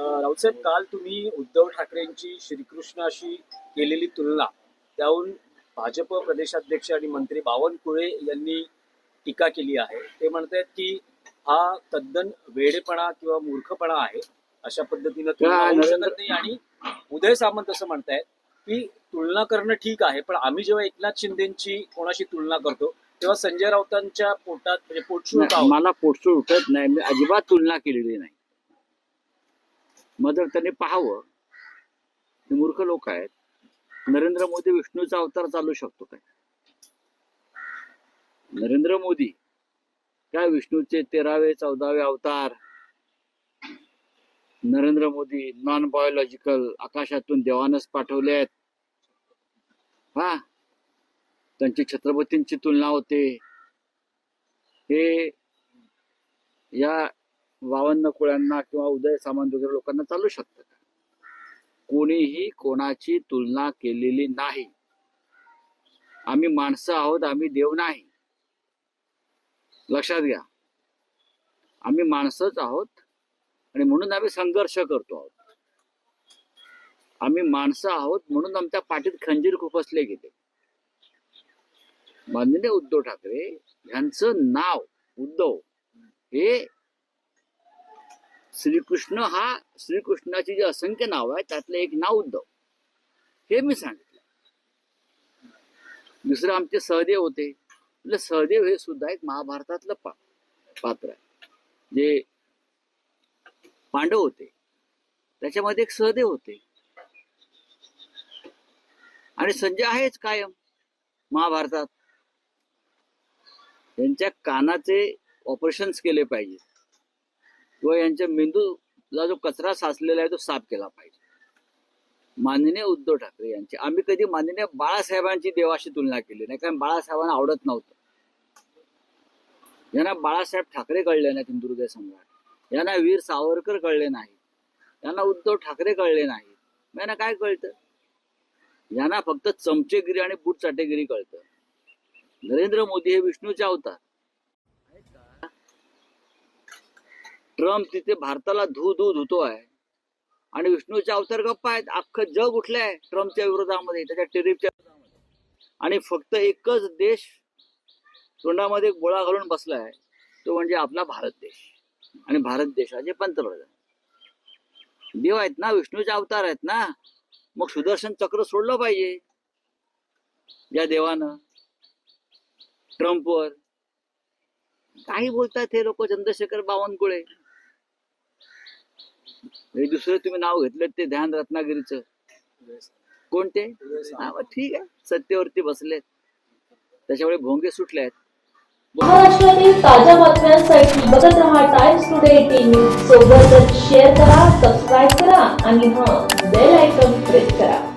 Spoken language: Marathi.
अं, राऊतसाहेब काल तुम्ही उद्धव ठाकरेंची श्रीकृष्णाशी केलेली तुलना त्याहून भाजप प्रदेशाध्यक्ष आणि मंत्री बावनकुळे यांनी टीका केली आहे. ते म्हणतात की हा तद्दन वेडेपणा किंवा मूर्खपणा आहे अशा पद्धतीनं तुलना होऊ शकत नाही. आणि उदय सामंत असं म्हणतायत की तुलना करणं ठीक आहे पण आम्ही जेव्हा एकनाथ शिंदेची कोणाशी तुलना करतो तेव्हा संजय राऊतांच्या पोटात म्हणजे पोटशूळ? मला पोटसूळ उठत नाही मी अजिबात तुलना केलेली नाही. मग जर त्यांनी पाहावं. हे मूर्ख लोक आहेत. नरेंद्र मोदी विष्णूचा अवतार चालू शकतो काय? नरेंद्र मोदी काय विष्णूचे तेरावे चौदावे अवतार. नरेंद्र मोदी नॉन बायोलॉजिकल आकाशातून देवानच पाठवले आहेत. हा? त्यांची छत्रपतींची तुलना होते. हे या वावन्न कुळ्यांना किंवा उदय सामंत वगैरे लोकांना चालू शकतं कोणीही कोणाची तुलना केलेली नाही. आम्ही माणसं आहोत आम्ही देव नाही. लक्षात घ्या. आम्ही माणसंच आहोत आणि म्हणून आम्ही संघर्ष करतो आहोत. आम्ही माणसं आहोत म्हणून आमच्या पाठीत खंजीर खुपसले गेले. माननीय उद्धव ठाकरे यांचं नाव उद्धव हे श्रीकृष्ण हा श्रीकृष्णाची जे असंख्य नाव आहे त्यातलं एक नाव उद्धव. हे मी सांगितलं. दुसरं आमचे सहदेव होते. म्हटलं सहदेव हे सुद्धा एक महाभारतातलं पा पात्र आहे. जे पांडव होते. त्याच्यामध्ये एक सहदेव होते. आणि संजय आहेच कायम महाभारतात. त्यांच्या कानाचे ऑपरेशन्स केले पाहिजे किंवा यांच्या मेंदूला जो कचरा साचलेला आहे तो साफ केला पाहिजे. माननीय उद्धव ठाकरे यांचे. आम्ही कधी माननीय बाळासाहेबांची देवाशी तुलना केली नाही कारण बाळासाहेबांना आवडत नव्हतं. यांना बाळासाहेब ठाकरे कळले नाहीत हिंदुदय सम्राट. यांना वीर सावरकर कळले नाही यांना उद्धव ठाकरे कळले नाही यांना काय कळतं? यांना फक्त चमचेगिरी आणि बूट चाटेगिरी कळतं. नरेंद्र मोदी हे विष्णूचे अवतार. ट्रम्प तिथे भारताला धू धू धुतो आहे आणि विष्णूचे अवतार गप्पा आहेत. अख्खं जग उठलंय ट्रम्पच्या विरोधामध्ये त्याच्या टेरिफच्या विरोधामध्ये. आणि फक्त एकच देश तोंडामध्ये गोळा घालून बसलाय तो म्हणजे आपला भारत देश. आणि भारत देशाचे पंतप्रधान. देव आहेत ना विष्णूचे अवतार आहेत ना. मग सुदर्शन चक्र सोडलं पाहिजे. या देवानं. ट्रम्पवर. काही बोलतात हे लोक चंद्रशेखर बावनकुळे. हे दुसरं तुम्ही नाव घेतलं ते ध्यान रत्नागिरीचं. कोणते? ठीक आहे. सत्तेवरती बसलेत त्याच्यामुळे भोंगे सुटले आहेत. महाराष्ट्रातील ताज्या बातम्यांसाठी बघत रहा टाइम्स टुडे टीव्ही सोबतच शेअर करा सबस्क्राईब करा आणि हा बेल आयकॉन प्रेस करा.